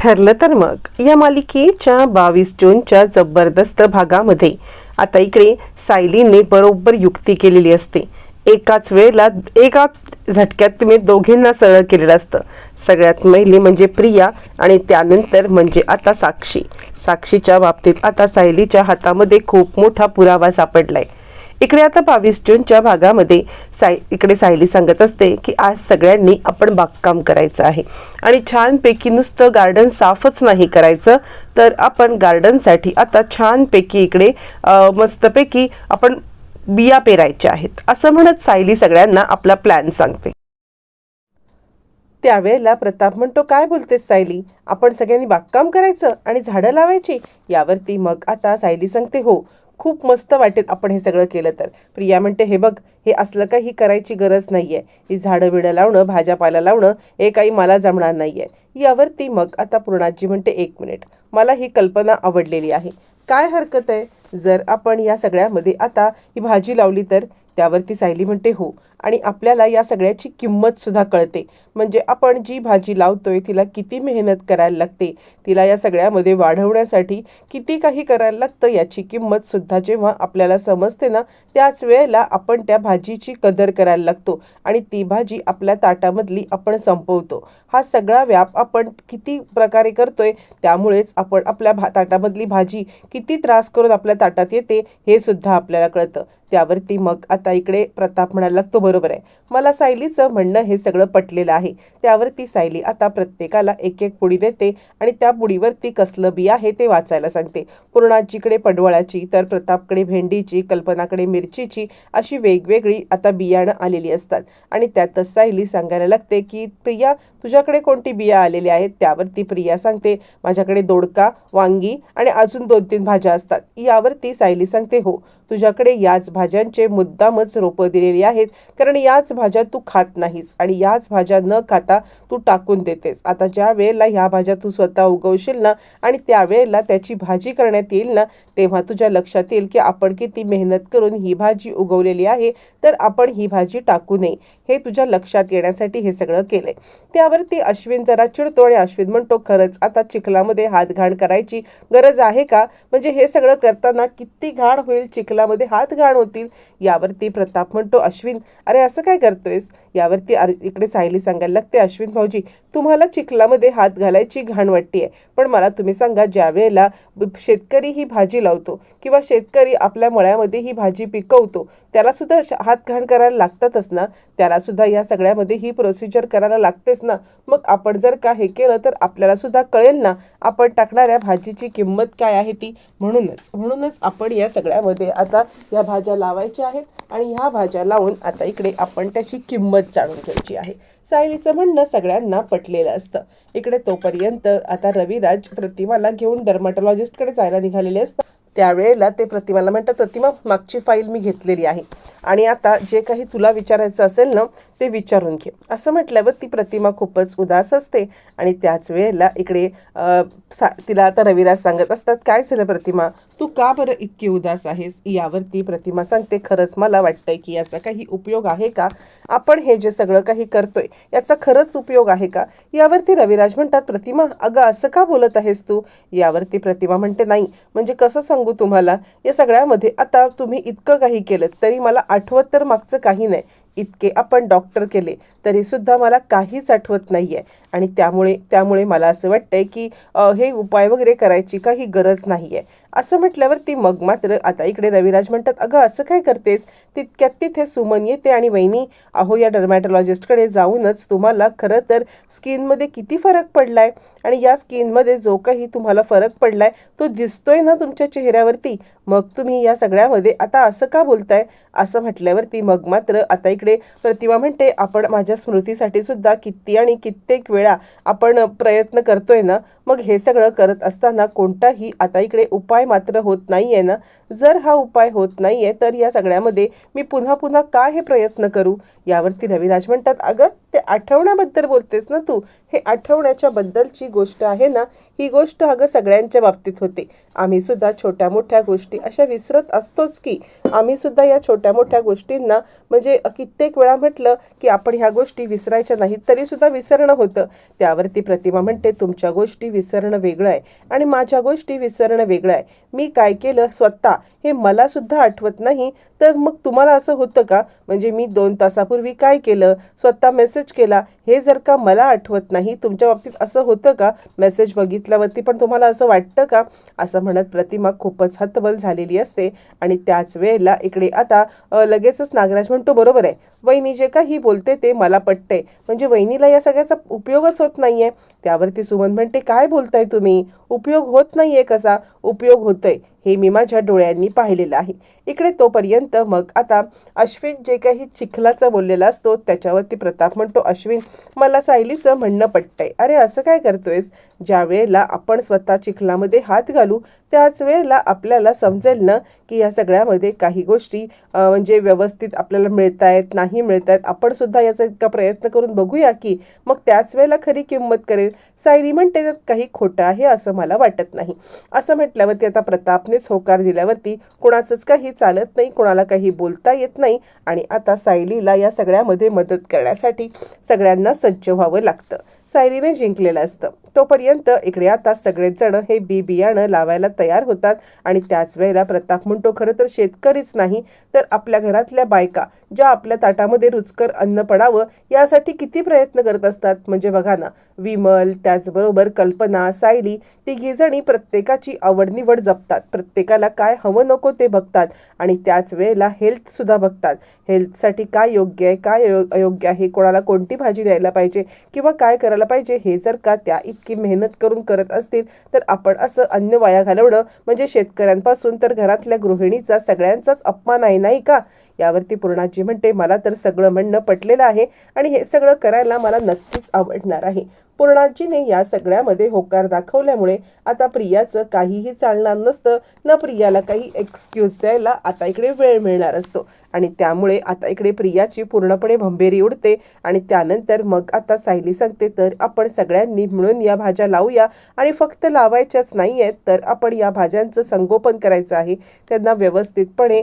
ठरलं तर मग. या मालिकेच्या बावीस जूनच्या जबरदस्त भागामध्ये. आता इकडे सायलीने बरोबर युक्ती केलेली असते. एकाच वेळेला एका झटक्यात तुम्ही दोघींना सरळ केलेलं असतं. सगळ्यात पहिली म्हणजे प्रिया आणि त्यानंतर म्हणजे आता साक्षी. साक्षीच्या बाबतीत आता सायलीच्या हातामध्ये खूप मोठा पुरावा सापडलाय. इकडे आता बावीस जूनच्या भागामध्ये साय इकडे सायली सांगत असते की आज सगळ्यांनी आपण बागकाम करायचं आहे. आणि छानपैकी नुसतं गार्डन साफच नाही करायचं तर आपण गार्डनसाठी आता छानपैकी इकडे मस्तपैकी आपण बिया पेरायच्या आहेत. असं म्हणत सायली सगळ्यांना आपला प्लॅन सांगते. त्यावेळेला प्रताप म्हणतो काय बोलतेस सायली? आपण सगळ्यांनी बागकाम करायचं आणि झाडं लावायची? यावरती मग आता सायली सांगते हो खूप मस्त वाटेल आपण हे सगळं केलं तर. प्रिया म्हणते हे बघ हे असलं काही करायची गरज नाही आहे ही झाडं बिडं लावणं भाज्यापाला लावणं हे काही मला जमणार नाही आहे यावरती मग आता पूर्णाजी म्हणते एक मिनिट. मला ही कल्पना आवडलेली आहे. काय हरकत आहे? जर आपण या सगळ्यामध्ये आता ही भाजी लावली तर? त्यावरती सायली म्हणते हो. आणि आपल्याला या सगळ्याची किंमत सुद्धा कळते. म्हणजे आपण जी भाजी लावतोय तिला किती मेहनत करायला लागते तिला या सगळ्यामध्ये वाढवण्यासाठी किती काही करायला लागतं याची किंमत सुद्धा जेव्हा आपल्याला समजते ना त्याच वेळेला आपण त्या भाजीची कदर करायला लागतो आणि ती भाजी आपल्या ताटामधली आपण संपवतो. हा सगळा व्याप आपण किती प्रकारे करतोय त्यामुळेच आपण आपल्या भा ताटामधली भाजी किती त्रास करून आपल्या ताटात येते हे सुद्धा आपल्याला कळतं. त्यावरती मग आता इकडे प्रताप म्हणायला लागतो बरोबर आहे. मला सायलीचं म्हणणं हे सगळं पटलेलं आहे. त्यावरती सायली आता प्रत्येकाला एक एक पुडी देते आणि त्या पुडीवर ती कसलं बी आहे ते वाचायला सांगते. पूर्णाजीकडे पडवळाची तर प्रतापकडे भेंडीची कल्पनाकडे मिरचीची अशी वेगवेगळी आता बियाणं आलेली असतात. आणि त्यातच सायली सांगायला लागते की प्रिया तुझ्याकडे कोणती बिया आलेली आहेत? त्यावरती प्रिया सांगते माझ्याकडे दोडका वांगी आणि अजून दोन तीन भाज्या असतात. यावरती सायली सांगते हो तुझ्याकडे याच भाज्यांचे मुद्दामच रोपं दिलेली आहेत. कारण याच भाज्या तू खात नाहीस आणि याच भाज्या न खाता तू टाकून देतेस. आता ज्या वेळेला ह्या भाज्या तू स्वतः उगवशील ना आणि त्यावेळेला त्याची भाजी करण्यात येईल ना तेव्हा तुझ्या लक्षात येईल की आपण किती मेहनत करून ही भाजी उगवलेली आहे तर आपण ही भाजी टाकू नये. हे तुझ्या लक्षात येण्यासाठी हे सगळं केलंय. त्यावरती अश्विन जरा चिडतो आणि अश्विन म्हणतो खरंच आता चिखलामध्ये हात घाण करायची गरज आहे का? म्हणजे हे सगळं करताना किती घाण होईल चिखलामध्ये हात घाण होतील यावरती प्रताप म्हणतो अश्विन अरे असं काय करतोयस? यावरती अरे इकडे सायली सांगायला लागते अश्विन भाऊजी तुम्हाला चिखलामध्ये हात घालायची घाण वाटते आहे पण मला तुम्ही सांगा ज्या वेळेला शेतकरी ही भाजी लावतो किंवा शेतकरी आपल्या मळ्यामध्ये ही भाजी पिकवतो त्यालासुद्धा श- हात घाण करायला लागतातच ना? त्यालासुद्धा या सगळ्यामध्ये ही प्रोसिजर करायला लागतेच ना? मग आपण जर का हे केलं तर आपल्यालासुद्धा कळेल ना आपण टाकणाऱ्या भाजीची किंमत काय आहे ती? म्हणूनच म्हणूनच आपण या सगळ्यामध्ये आता या भाज्या लावायच्या आहेत आणि ह्या भाज्या लावून आता इकडे आपण त्याची किंमत जाणून घ्यायची आहे. सायलीचं म्हणणं सगळ्यांना पटलेलं असतं. इकडे तोपर्यंत आता रविराज प्रतिमाला घेऊन डर्माटॉलॉजिस्टकडे जायला निघालेले असतात. त्यावेळेला ते प्रतिमाला म्हणतात प्रतिमा मागची फाईल मी घेतलेली आहे. आणि आता जे काही तुला विचारायचं असेल ना ते विचारून घे. असं म्हटल्यावर ती प्रतिमा खूपच उदास असते आणि त्याच वेळेला इकडे सा तिला आता रविराज सांगत असतात काय झालं प्रतिमा? तू का बरं इतकी उदास आहेस? यावरती प्रतिमा सांगते खरंच मला वाटतंय की याचा काही उपयोग आहे का? आपण हे जे सगळं काही करतोय याचा खरंच उपयोग आहे का? यावरती रविराज म्हणतात प्रतिमा अगं असं का बोलत आहेस तू? यावरती प्रतिमा म्हणते नाही म्हणजे कसं सांगू तुम्हाला? या सगळ्यामध्ये आता तुम्ही इतकं काही केलं तरी मला आठवत तर मागचं काही नाही. इतके आपण डॉक्टर केले तरीसुद्धा मला काहीच आठवत नाही आहे आणि त्यामुळे त्यामुळे मला असं वाटतं आहे की हे उपाय वगैरे करायची काही गरज नाही आहे असं म्हटल्यावर ती मग मात्र आता इकडे रविराज म्हणतात अगं असं काय करतेस? तितक्यात तिथे सुमन येते आणि वहिनी अहो या डर्मॅटॉलॉजिस्टकडे जाऊनच तुम्हाला खरं तर स्किनमध्ये किती फरक पडलाय? आणि या स्किनमध्ये जो काही तुम्हाला फरक पडलाय तो दिसतोय ना तुमच्या चेहऱ्यावरती? मग तुम्ही या सगळ्यामध्ये आता असं का बोलताय? असं म्हटल्यावरती मग मात्र आता इकडे प्रतिमा म्हणते आपण माझ्या स्मृतीसाठी सुद्धा किती आणि कित्येक वेळा आपण प्रयत्न करतोय ना? मग हे सगळं करत असताना कोणताही आता इकडे उपाय उपाय मात्र होत नाही आहे ना? जर हा उपाय होत नाही आहे तर या सगळ्यामध्ये मी पुन्हा पुन्हा का हे प्रयत्न करू? यावरती रविराज म्हणतात अगं ते आठवण्याबद्दल बोलतेस ना तू? हे आठवण्याच्या बद्दलची गोष्ट आहे ना ही गोष्ट अगं सगळ्यांच्या बाबतीत होते. आम्ही सुद्धा छोट्या मोठ्या गोष्टी अशा विसरत असतोच की आम्ही सुद्धा या छोट्या मोठ्या गोष्टींना म्हणजे कित्येक वेळा म्हटलं की आपण ह्या गोष्टी विसरायच्या नाहीत तरी सुद्धा विसरणं होतं. त्यावरती प्रतिमा म्हणते तुमच्या गोष्टी विसरणं वेगळं आहे आणि माझ्या गोष्टी विसरणं वेगळं आहे. मी काय केलं? स्वतः. हे मला सुद्धा आठवत नाही. तर मग तुम्हाला असं होतं का? म्हणजे मी दोन तासापूर्वी काय केलं? स्वतः मेसेज केला हे जर का मला आठवत नाही तुमच्या बाबतीत असं होतं का? मेसेज बघितल्यावरती पण तुम्हाला असं वाटतं का? असं म्हणत प्रतिमा खूपच हतबल झालेली असते. आणि त्याच वेळेला इकडे आता लगेचच नागराज म्हणतो बरोबर आहे. वहिनी जे काही बोलते ते मला पटते म्हणजे वहिनीला या सगळ्याचा उपयोगच होत नाही आहे त्यावरती सुमन म्हणते काय बोलताय तुम्ही? उपयोग होत नाहीये कसा? उपयोग होतोय. हे मी माझ्या डोळ्यांनी पाहिलेलं आहे. इकडे तोपर्यंत मग आता अश्विन जे काही चिखलाचा बोललेला असतो त्याच्यावरती प्रताप म्हणतो अश्विन मला सायलीचं म्हणणं पटतंय. अरे असं काय करतोयस? ज्या वेळेला आपण स्वतः चिखलामध्ये हात घालू त्याच वेळेला आपल्याला समजेल ना की या सगळ्यामध्ये काही गोष्टी म्हणजे व्यवस्थित आपल्याला मिळत आहेत नाही मिळत आहेत आपण सुद्धा याचा इतका प्रयत्न करून बघूया की मग त्याच वेळेला खरी किंमत करेल. सायरी म्हणते त्यात काही खोटं आहे असं मला वाटत नाही. असं म्हटल्यावरती आता प्रतापनेच होकार दिल्यावरती कुणाचंच काही चालत नाही कुणाला काही बोलता येत नाही आणि आता सायलीला या सगळ्यामध्ये मदत करण्यासाठी सगळ्यांना सज्ज व्हावं लागतं. सायरीने जिंकलेलं असतं. तोपर्यंत इकडे आता सगळेच जण हे बी बियाणं लावायला तयार होतात आणि त्याच वेळेला प्रताप म्हणतो खरं तर शेतकरीच नाही तर आपल्या घरातल्या बायका ज्या आपल्या ताटामध्ये रुचकर अन्न पडावं यासाठी किती प्रयत्न करत असतात? म्हणजे बघा ना विमल त्याचबरोबर कल्पना सायली तिघीजणी प्रत्येकाची आवड निवड जपतात. प्रत्येकाला काय हवं नको ते बघतात आणि त्याच वेळेला हेल्थसुद्धा बघतात. हेल्थसाठी काय योग्य आहे काय अयोग्य आहे कोणाला कोणती भाजी द्यायला पाहिजे किंवा काय करायला पाहिजे हे जर का त्या इतकी मेहनत करून करत असतील तर आपण असं अन्न वाया घालवणं म्हणजे शेतकऱ्यांपासून तर घरातल्या गृहिणीचा सगळ्यांचाच अपमान आहे नाही का? यावरती पूर्णाची आजी म्हणते मला तर सगळं म्हणणं पटलेलं आहे आणि हे सगळं करायला मला नक्कीच आवडणार आहे. पूर्णाजीने या सगळ्यामध्ये होकार दाखवल्यामुळे आता प्रियाचं काहीही चालणार नसतं. ना प्रियाला काही एक्सक्यूज द्यायला आता इकडे वेळ मिळणार असतो. आणि त्यामुळे आता इकडे प्रियाची पूर्णपणे भंबेरी उडते आणि त्यानंतर मग आता सायली सांगते तर आपण सगळ्यांनी मिळून या भाज्या लावूया आणि फक्त लावायच्याच नाही आहेत तर आपण या भाज्यांचं संगोपन करायचं आहे. त्यांना व्यवस्थितपणे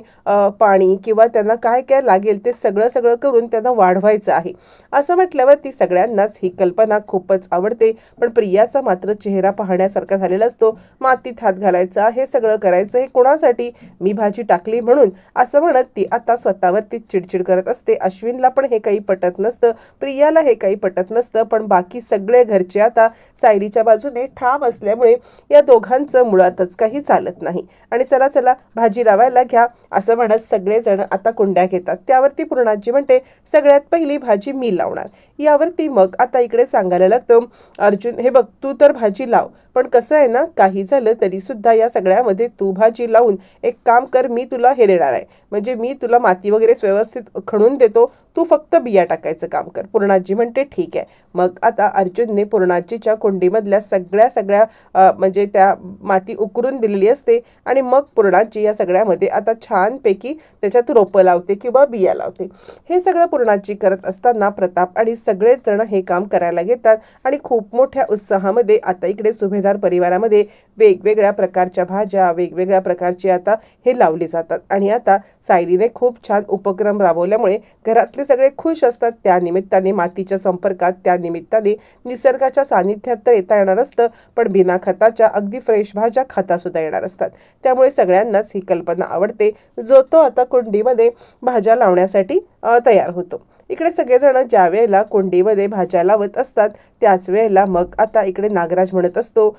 पाणी किंवा त्यांना काय काय लागेल ते सगळं सगळं करून त्यांना वाढवायचं आहे. असं म्हटल्यावर ती सगळ्यांनाच ही कल्पना खूपच आवडते. पण प्रियाचा मात्र चेहरा पाहण्यासारखा झालेला असतो. मातीत हात घालायचा हे सगळं करायचं हे कोणासाठी? मी भाजी टाकली म्हणून. असं म्हणत ती आता स्वतःवरती चिडचिड करत असते. अश्विनला पण हे काही पटत नसतं. प्रियाला हे काही पटत नसतं. पण बाकी सगळे घरचे आता सायलीच्या बाजूने ठाम असल्यामुळे या दोघांचं मुळातच काही चालत नाही. आणि चला चला भाजी लावायला घ्या. असं म्हणत सगळेजण आता कुंड्या घेतात. त्यावरती पूर्णाजी म्हणते सगळ्यात पहिली भाजी मी लावणार. यावरती मग आता इकडे सांगायला लागतं अर्जुन हे बघ तू तर भाजी लाव पण कसं आहे ना काही झालं तरी सुद्धा या सगळ्यामध्ये तू भाजी लावून एक काम कर मी तुला हे देणार आहे. म्हणजे मी तुला माती वगैरे व्यवस्थित खणून देतो तू फक्त बिया टाकायचं काम कर. पूर्णाजी म्हणते ठीक आहे. मग आता अर्जुनने पूर्णाजीच्या कुंडीमधल्या सगळ्या सगळ्या म्हणजे त्या माती उकरून दिलेली असते आणि मग पूर्णाजी या सगळ्यामध्ये आता छानपैकी त्याच्यात रोपं लावते किंवा बिया लावते. हे सगळं पूर्णाजी करत असताना प्रताप आणि सगळेच जण हे काम करायला घेतात आणि खूप मोठ्या उत्साहामध्ये आता इकडे सुभेदार परिवारामध्ये वेगवेगळ्या प्रकारच्या भाज्या वेगवेगळ्या प्रकारची आता हे लावली जातात. आणि आता सायलीने खूप छान उपक्रम राबवल्यामुळे घरातले सगळे खुश असतात. त्या निमित्ताने मातीच्या संपर्कात त्या निमित्ताने निसर्गाच्या सानिध्यात तर येता येणार असतं पण बिना खताच्या अगदी फ्रेश भाज्या खाता सुद्धा येणार असतात. त्यामुळे सगळ्यांनाच ही कल्पना आवडते. जो तो आता कुंडीमध्ये भाज्या लावण्यासाठी तयार होतो. इकडे सगळेजण ज्या वेळेला कुंडीमध्ये भाज्या लावत असतात त्याच वेळेला मग आता इकडे नागराज म्हणत असतो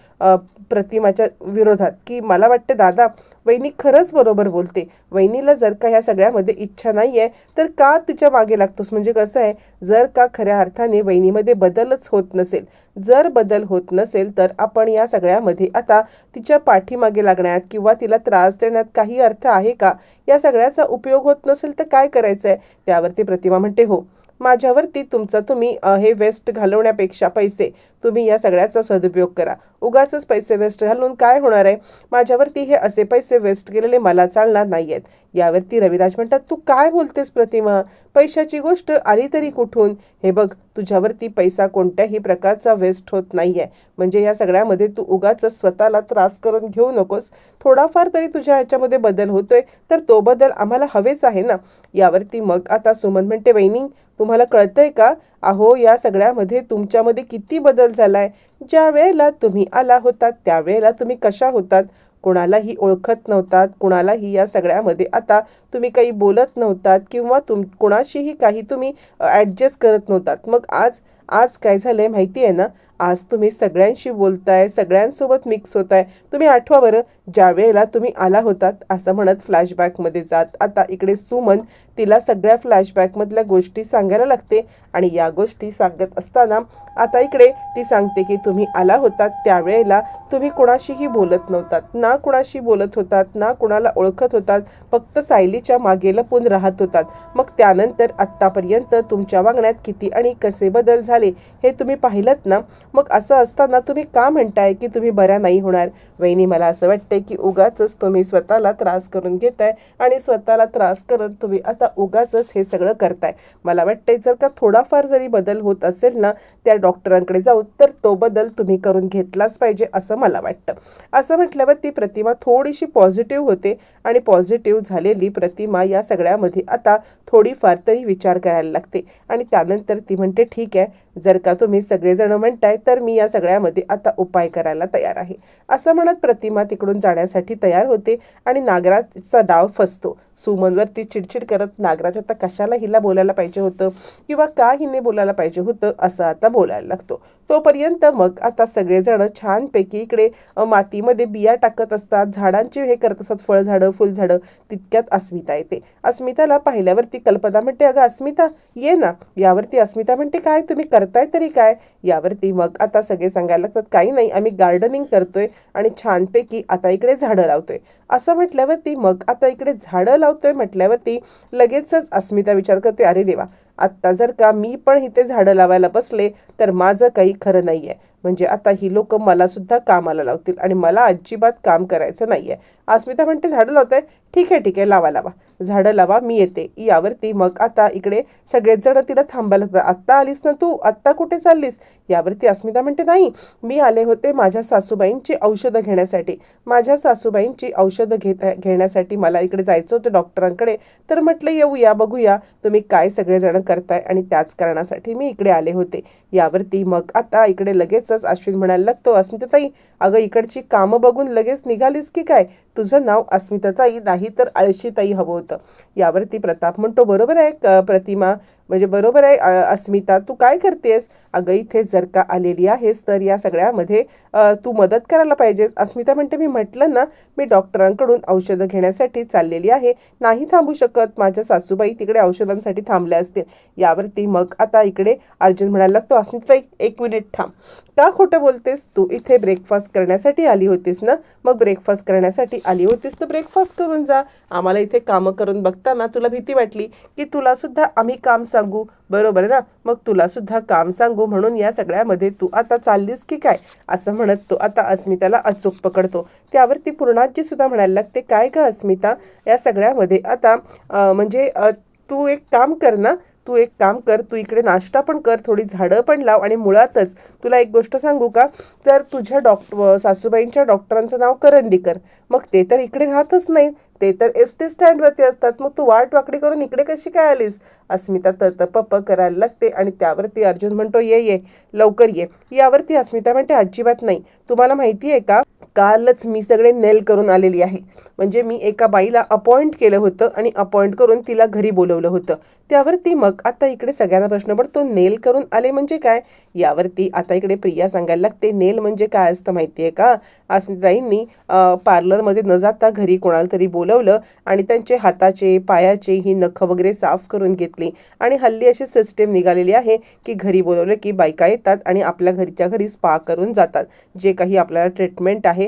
प्रतिमाच्या विरोधात की मला वाटतं दादा वहिनी खरंच बरोबर बोलते. वहिनीला जर का ह्या सगळ्यामध्ये इच्छा नाही आहे तर का तिच्यामागे लागतोस? म्हणजे कसं आहे जर का खऱ्या अर्थाने वहिनीमध्ये बदलच होत नसेल जर बदल होत नसेल तर आपण या सगळ्यामध्ये आता तिच्या पाठीमागे लागण्यात किंवा तिला त्रास देण्यात काही अर्थ आहे का? या सगळ्याचा उपयोग होत नसेल तर काय करायचं आहे त्यावरती प्रतिमा म्हणते हो माझ्यावरती तुमचं तुम्ही हे वेस्ट घालवण्यापेक्षा पैसे तुम्ही या सगळ्याचा सदुपयोग करा. उगाच पैसे वेस्ट घालून काय होणार आहे? माझ्यावरती हे असे पैसे वेस्ट केलेले मला चालणार नाही आहेत यावरती रविराज म्हणतात तू काय बोलतेस प्रतिमा? पैशाची गोष्ट आली तरी कुठून? हे बघ तुझ्यावरती पैसा कोणत्याही प्रकारचा वेस्ट होत नाही आहे म्हणजे या सगळ्यामध्ये तू उगाच स्वतःला त्रास करून घेऊ नकोस. थोडाफार तरी तुझ्या ह्याच्यामध्ये बदल होतोय तर तो बदल आम्हाला हवेच आहे ना. यावरती मग आता सुमन म्हणते वहिनी तुम्हाला कळतंय का? अहो या सगळ्यामध्ये तुमच्यामध्ये किती बदल झाला आहे ज्या वेळेला तुम्ही आला होतात त्यावेळेला तुम्ही कशा होतात? कोणालाही ओळखत नव्हतात कुणालाही या सगळ्यामध्ये आता तुम्ही काही बोलत नव्हतात किंवा तुम कोणाशीही काही तुम्ही ॲडजस्ट करत नव्हतात. मग आज आज काय झालं आहे माहिती आहे ना? आज तुम्ही सगळ्यांशी बोलताय सगळ्यांसोबत मिक्स होताय. तुम्ही आठवा बरं ज्या वेळेला तुम्ही आला होतात असं म्हणत फ्लॅशबॅकमध्ये जात. आता इकडे सुमन तिला सगळ्या फ्लॅशबॅकमधल्या गोष्टी सांगायला लागते आणि या गोष्टी सांगत असताना आता इकडे ती सांगते की तुम्ही आला होतात त्यावेळेला तुम्ही कोणाशीही बोलत नव्हतात. ना कुणाशी बोलत होतात ना कुणाला ओळखत होतात फक्त सायलीच्या मागे लपून राहत होतात. मग त्यानंतर आत्तापर्यंत तुमच्या वागण्यात किती आणि कसे बदल झाले हे तुम्ही पाहिलं ना? मग असं असताना तुम्ही का म्हणताय की तुम्ही बऱ्या नाही होणार? वहिनी मला असं वाटतंय की उगाचच तुम्ही स्वतःला त्रास करून घेताय आणि स्वतःला त्रास करत तुम्ही आता उगाच हे सगळं करताय. मला वाटतंय जर का थोडाफार जरी बदल होत असेल ना त्या डॉक्टरांकडे जाऊ तर तो बदल तुम्ही करून घेतलाच पाहिजे असं मला वाटतं. असं म्हटल्यावर ती प्रतिमा थोडीशी पॉझिटिव्ह होते आणि पॉझिटिव्ह झालेली प्रतिमा या सगळ्यामध्ये आता थोडीफार तरी विचार करायला लागते. आणि त्यानंतर ती म्हणते ठीक आहे जर का तुम्ही सगळेजण म्हणताय तर मी या सगळ्यामध्ये आता उपाय करायला तयार आहे. असं म्हणत प्रतिमा तिकडून जाण्यासाठी तयार होते आणि नागराजचा डाव फसतो. सुमनवर ती चिडचिड करत नागराज आता कशाला हिला बोलायला पाहिजे होतं? किंवा का हिने बोलायला पाहिजे होतं? असं आता बोलायला लागतो. तोपर्यंत मग आता सगळेजण छानपैकी इकडे मातीमध्ये बिया टाकत असतात. झाडांची हे करत असतात फळझाडं फुलझाडं तितक्यात अस्मिता येते. अस्मिताला पाहिल्यावरती कल्पना म्हणते अगं अस्मिता ये ना. यावरती अस्मिता म्हणते काय तुम्ही करताय तरी काय? यावरती मग आता सगळे सांगायला लागतात काही नाही आम्ही गार्डनिंग करतोय आणि छानपैकी आता इकडे झाडं लावतोय. असं म्हटल्यावरती मग आता इकडे झाडं लावतोय म्हटल्यावरती लगेचच अस्मिता विचार करते अरे देवा आत्ता जर का मी पण इथे झाडं लावायला बसले तर माझं काही खरं नाही आहे म्हणजे आता ही लोक मला सुद्धा कामाला लावतील आणि मला अजिबात काम करायचं नाही आहे अस्मिता म्हणते झाडं लावताय? ठीक आहे ठीक आहे लावा लावा. झाडं लावा मी येते. यावरती मग आता इकडे सगळेच जण तिला थांबायला लागतात. आत्ता आलीस ना तू? आत्ता कुठे चाललीस? यावरती अस्मिता म्हणते नाही मी आले होते माझ्या सासूबाईंची औषधं घेण्यासाठी. माझ्या सासूबाईंची औषधं घेत घेण्यासाठी मला इकडे जायचं होतं डॉक्टरांकडे. तर म्हटलं येऊया बघूया. तुम्ही काय सगळेजण करताय आणि त्याच कारणासाठी मी इकडे आले होते. यावरती मग आता इकडे लगेच लगेचच अश्विन म्हणायला लागतो अस्मिताताई अगं इकडची कामं बघून लगेच निघालीस की काय? तुझं नाव अस्मिताताई नाही तर आळशीताई हवं होतं. यावरती प्रताप म्हणतो बरोबर आहे क- प्रतिमा म्हणजे बरोबर आहे अस्मिता तू काय करतेस? अगं इथे जर का आलेली आहेस तर या सगळ्यामध्ये तू मदत करायला पाहिजेस. अस्मिता म्हणते मी म्हटलं ना मी डॉक्टरांकडून औषधं घेण्यासाठी चाललेली आहे. नाही थांबू शकत. माझ्या सासूबाई तिकडे औषधांसाठी थांबल्या असतील. यावरती मग आता इकडे अर्जुन म्हणायला लागतो अस्मिताई एक मिनिट थांब. का खोटं बोलतेस? तू इथे ब्रेकफास्ट करण्यासाठी आली होतीस ना? मग ब्रेकफास्ट करण्यासाठी आली होतीस तर ब्रेकफास्ट करून जा. आम्हाला इथे कामं करून बघताना तुला भीती वाटली की तुला सुद्धा आम्ही काम सांगू? बरोबर ना? मग तुला सुद्धा काम सांगू म्हणून या सगळ्यामध्ये तू आता चाललीस की काय? असं म्हणत तो आता अस्मिताला अचूक पकडतो. त्यावरती पूर्णाजी सुद्धा म्हणायला लागते काय का अस्मिता? या सगळ्यामध्ये आता म्हणजे तू एक काम कर ना? तू एक काम कर तू इकडे नाश्ता पण कर थोडी झाडं पण लाव आणि मुळातच तुला एक गोष्ट सांगू का? तर तुझ्या डॉक्टर सासूबाईंच्या डॉक्टरांचं नाव करंदीकर. मग ते तर इकडे राहतच नाही ते तर एस टी स्टँडवरती असतात. मग तू वाट वाकडी करून इकडे कशी काय आलीस? अस्मिता तर पप्प करायला लागते आणि त्यावरती अर्जुन म्हणतो ये ये लवकर ये. यावरती अस्मिता म्हणते अजिबात नाही. तुम्हाला माहिती आहे का? कालच मी सगळे नेल करून आलेली आहे. म्हणजे मी एका बाईला अपॉइंट केलं होतं आणि अपॉइंट करून तिला घरी बोलवलं होतं. त्यावरती मग आता इकडे सगळ्यांना प्रश्न पडतो नेल करून आले म्हणजे काय? यावरती आता इकडे प्रिया सांगायला लागते नेल म्हणजे काय असतं माहिती आहे का? अस्मिताईंनी पार्लरमध्ये न जाता घरी कोणाला तरी बोलवलं आणि त्यांचे हाताचे पायाचे ही नखं वगैरे साफ करून घेतली. आणि हल्ली अशी सिस्टीम निघालेली आहे की घरी बोलवलं की बायका येतात आणि आपल्या घरच्या घरी स्पा करून जातात. जे काही आपल्याला ट्रीटमेंट आहे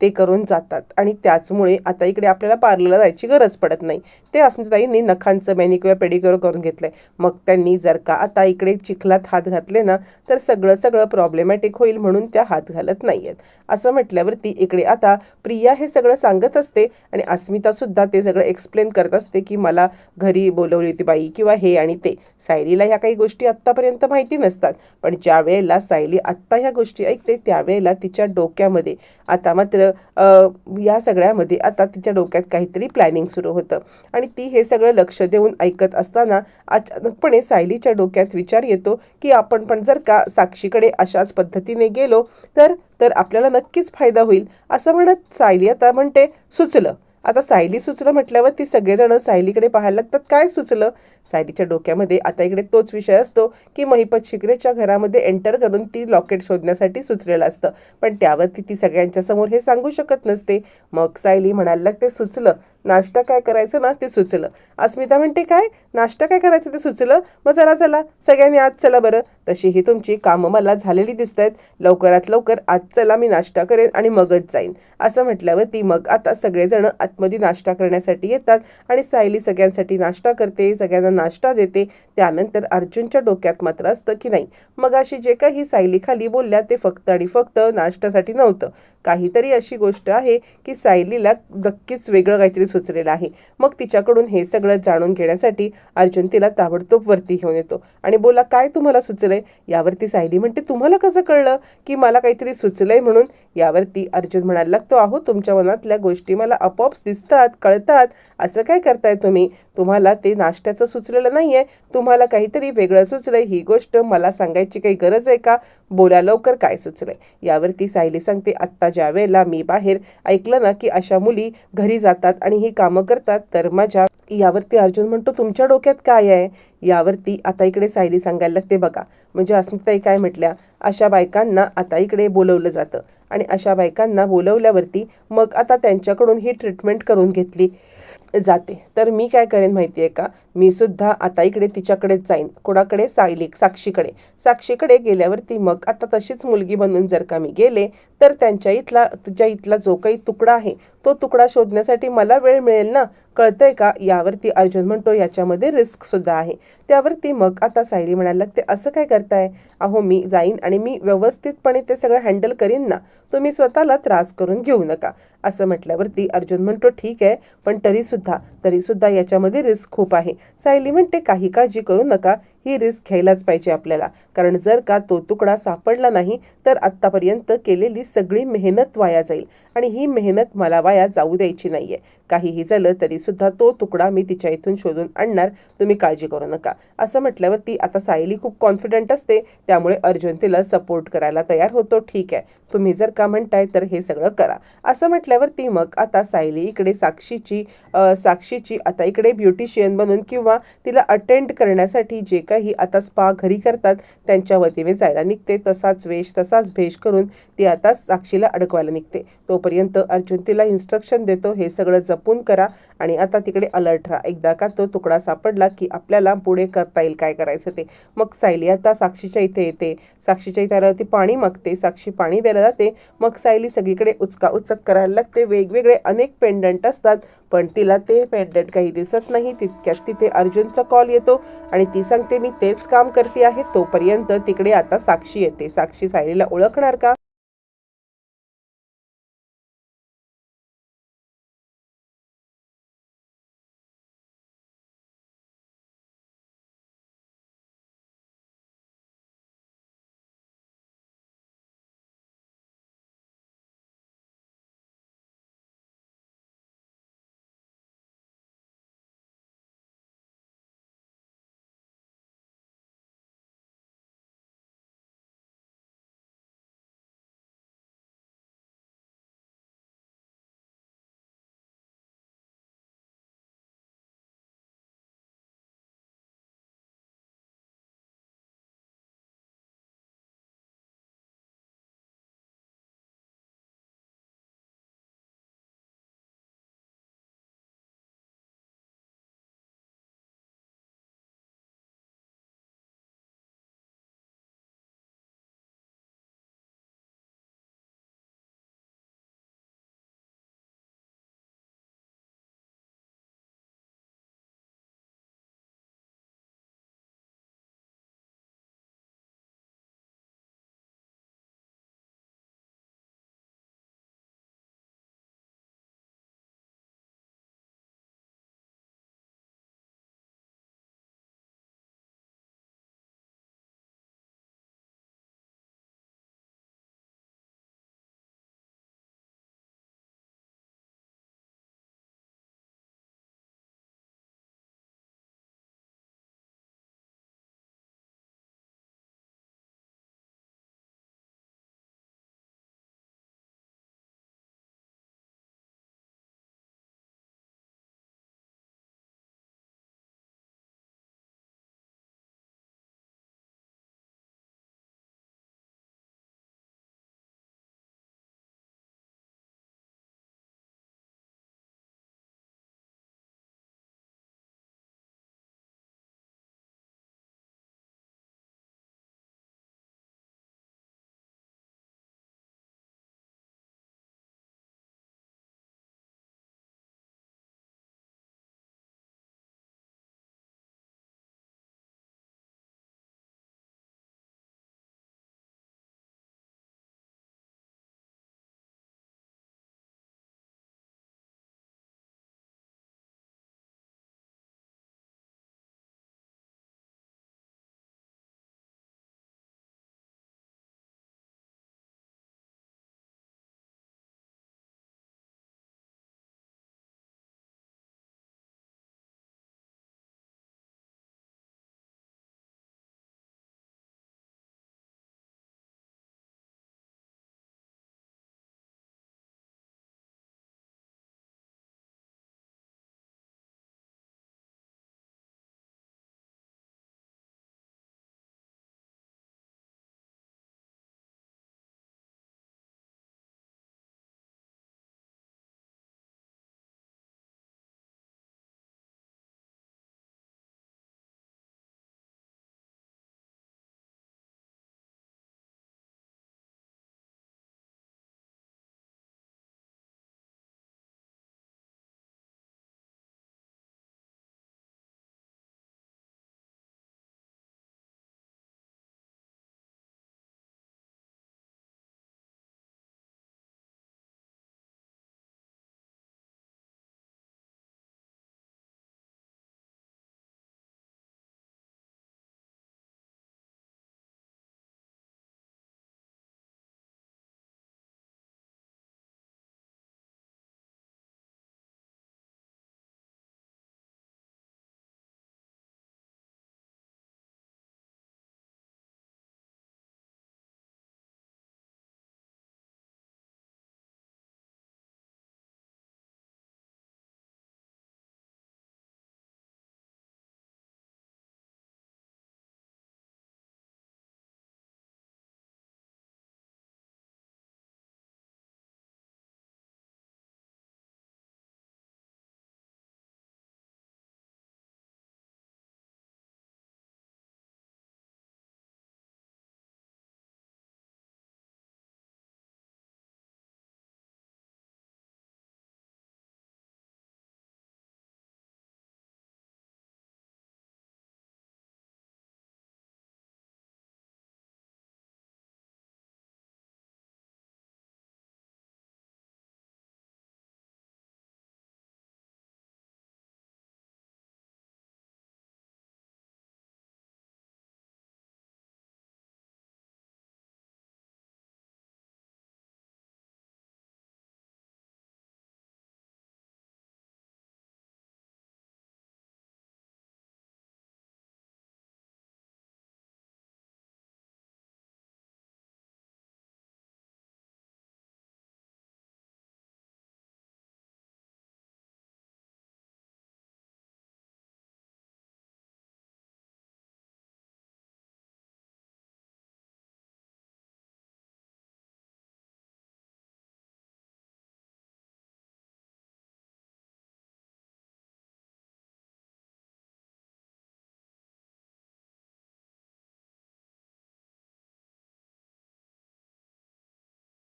ते करून जातात. आणि त्याचमुळे आता इकडे आपल्याला पार्लरला जायची गरज पडत नाही. ते अस्मिताताईंनी नखांचं मॅनिक्युअर पेडिक्युअर करून घेतलं आहे मग त्यांनी जर का आता इकडे चिखलात हात घातले ना तर सगळं सगळं प्रॉब्लेमॅटिक होईल म्हणून त्या हात घालत नाही आहेत असं म्हटल्यावरती इकडे आता प्रिया हे सगळं सांगत असते आणि अस्मितासुद्धा ते सगळं एक्सप्लेन करत असते की मला घरी बोलवली होती बाई किंवा हे आणि ते. सायलीला ह्या काही गोष्टी आत्तापर्यंत माहिती नसतात. पण ज्या वेळेला सायली आत्ता ह्या गोष्टी ऐकते त्यावेळेला तिच्या डोक्यामध्ये आता मात्र या सगळ्यामध्ये आता तिच्या डोक्यात काहीतरी प्लॅनिंग सुरू होतं. आणि ती हे सगळं लक्ष देऊन ऐकत असताना अचानकपणे सायलीच्या डोक्यात विचार येतो की आपण पण जर का साक्षीकडे अशाच पद्धतीने गेलो तर तर आपल्याला नक्कीच फायदा होईल. असं म्हणत सायली आता म्हणते सुचलं. आता सायली सुचलं म्हटल्यावर ती सगळेजण सायलीकडे पाहायला लागतात. काय सुचलं? सायलीच्या डोक्यामध्ये आता इकडे तोच विषय असतो की महिपत शिकरेच्या घरामध्ये एंटर करून ती लॉकेट शोधण्यासाठी सुचलेलं असतं. पण त्यावरती ती सगळ्यांच्या समोर हे सांगू शकत नसते. मग सायली म्हणायला लागते सुचलं. नाश्ता काय करायचं ना ते सुचलं. अस्मिता म्हणते काय? नाश्ता काय करायचं ते सुचलं? मग चला चला. सगळ्यांनी आज चला बरं. तशी ही तुमची कामं मला झालेली दिसत आहेत लवकरात लवकर आज चला मी नाश्ता करेन आणि मगच जाईन. असं म्हटल्यावर ती मग आता सगळेजण आतमध्ये नाश्ता करण्यासाठी येतात आणि सायली सगळ्यांसाठी नाश्ता करते सगळ्यांना नाश्ता देते. त्यानंतर अर्जुनच्या डोक्यात मात्र असतं की नाही. मग अशी जे काही सायली खाली बोलल्या ते फक्त आणि फक्त नाश्त्यासाठी नव्हतं. काहीतरी अशी गोष्ट आहे की सायलीला नक्कीच वेगळं काहीतरी सुचलेलं आहे. मग तिच्याकडून हे सगळं जाणून घेण्यासाठी अर्जुन तिला ताबडतोब वरती घेऊन येतो. आणि बोला काय तुम्हाला सुचलंय? यावरती सायली म्हणते तुम्हाला कसं कळलं की मला काहीतरी सुचलंय म्हणून? यावरती अर्जुन म्हणायला लागतो आहो तुमच्या मनातल्या गोष्टी मला आपोआप दिसतात कळतात. असं काय करताय तुम्ही? तुम्हाला ते नाश्त्याचं सुचलेलं नाहीये. तुम्हाला काहीतरी वेगळं सुचलंय. ही गोष्ट मला सांगायची काही गरज आहे का? बोला लवकर काय सुचलंय? यावरती सायली सांगते आत्ता ज्या वेळेला मी बाहेर ऐकलं ना की अशा मुली घरी जातात आणि ही कामं करतात तर माझ्या यावरती अर्जुन म्हणतो तुमच्या डोक्यात काय आहे? यावरती आता इकडे सायली सांगायला लागते बघा म्हणजे अस्मिताई काय म्हटल्या? अशा बायकांना आता इकडे बोलवलं जातं आणि अशा बायकांना बोलवल्यावरती मग आता त्यांच्याकडून ही ट्रीटमेंट करून घेतली. जाते. तर मी काय करेन माहिती आहे का? मी सुद्धा आता इकडे तिच्याकडेच जाईन. कोणाकडे? सायली साक्षीकडे. साक्षीकडे गेल्यावरती मग आता तशीच मुलगी बनून जर का मी गेले तर त्यांच्या इथला तुझ्या इथला जो काही तुकडा आहे तो तुकडा शोधण्यासाठी मला वेळ मिळेल ना? कळतंय का? यावरती अर्जुन म्हणतो याच्यामध्ये रिस्क सुद्धा आहे. त्यावरती मग आता सायली म्हणायला लागते असं काय करताय? अहो मी जाईन आणि मी व्यवस्थितपणे ते सगळं हँडल करीन ना? तुम्ही स्वतःला त्रास करून घेऊ नका. असं म्हटल्यावरती अर्जुन म्हणतो ठीक आहे पण तरीसुद्धा तरीसुद्धा याच्यामध्ये रिस्क खूप आहे. सायली म्हणते काही काळजी करू नका. ही रिस्क घ्यायलाच पाहिजे आपल्याला. कारण जर का तो तुकडा सापडला नाही तर आत्तापर्यंत केलेली सगळी मेहनत वाया जाईल. आणि ही मेहनत मला वाया जाऊ द्यायची नाही आहे काहीही झालं तरीसुद्धा तो तुकडा मी तिच्या इथून शोधून आणणार. तुम्ही काळजी करू नका. असं म्हटल्यावर ती आता सायली खूप कॉन्फिडंट असते. त्यामुळे अर्जुन तिला सपोर्ट करायला तयार होतो. ठीक आहे. तुम्ही जर का म्हणताय तर हे सगळं करा. असं म्हटल्यावर ती मग आता सायली इकडे साक्षीची साक्षीची आता इकडे ब्युटिशियन बनून किंवा तिला अटेंड करण्यासाठी जे काही आता स्पा घरी करतात त्यांच्या वतीने जायला निघते. तसाच वेश तसाच भेष करून ती आता साक्षीला अडकवायला निघते. तोपर्यंत अर्जुन तिला इन्स्ट्रक्शन देतो हे सगळं जपून करा आणि आता तिकडे अलर्ट राहा. एकदा का तो तुकडा सापडला की आपल्याला पुढे करता येईल काय करायचं ते. मग सायली आता साक्षीच्या इथे येते. साक्षीच्या इथे आल्यावरती पाणी मागते. साक्षी पाणी द्यायला जाते. मग सायली सगळीकडे उचका उचक करायला लागते. वेगवेगळे अनेक पेंडंट असतात पण तिला ते पेंडंट काही दिसत नाही. तितक्यात तिथे अर्जुनचा कॉल येतो आणि ती सांगते मी तेच काम करते आहे तोपर्यंत तिकडे आता साक्षी येते. साक्षी सायलीला ओळखणार का?